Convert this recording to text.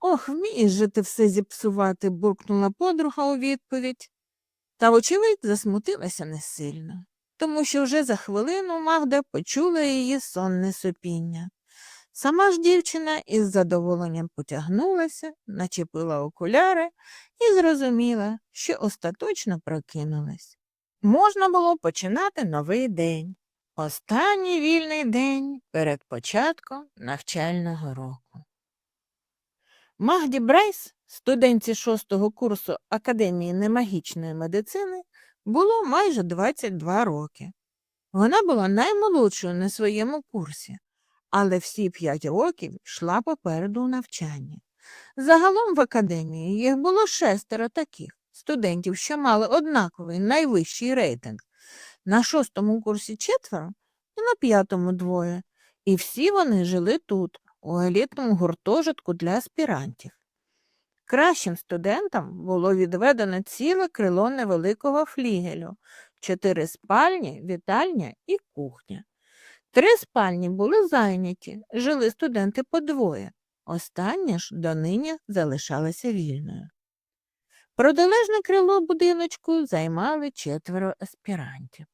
Ох, вмієш же ти все зіпсувати, буркнула подруга у відповідь. Та, вочевидь, засмутилася не сильно, тому що вже за хвилину Магда почула її сонне сопіння. Сама ж дівчина із задоволенням потягнулася, начепила окуляри і зрозуміла, що остаточно прокинулась. Можна було починати новий день. Останній вільний день перед початком навчального року. Магді Брайс, студентці шостого курсу Академії немагічної медицини, було майже 22 роки. Вона була наймолодшою на своєму курсі, але всі п'ять років йшла попереду у навчанні. Загалом в академії їх було шестеро таких студентів, що мали однаковий найвищий рейтинг. На шостому курсі четверо і на п'ятому двоє. І всі вони жили тут, у елітному гуртожитку для аспірантів. Кращим студентам було відведено ціле крило невеликого флігелю, чотири спальні, вітальня і кухня. Три спальні були зайняті, жили студенти по двоє. Остання ж донині залишалася вільною. Протилежне крило будиночку займали четверо аспірантів.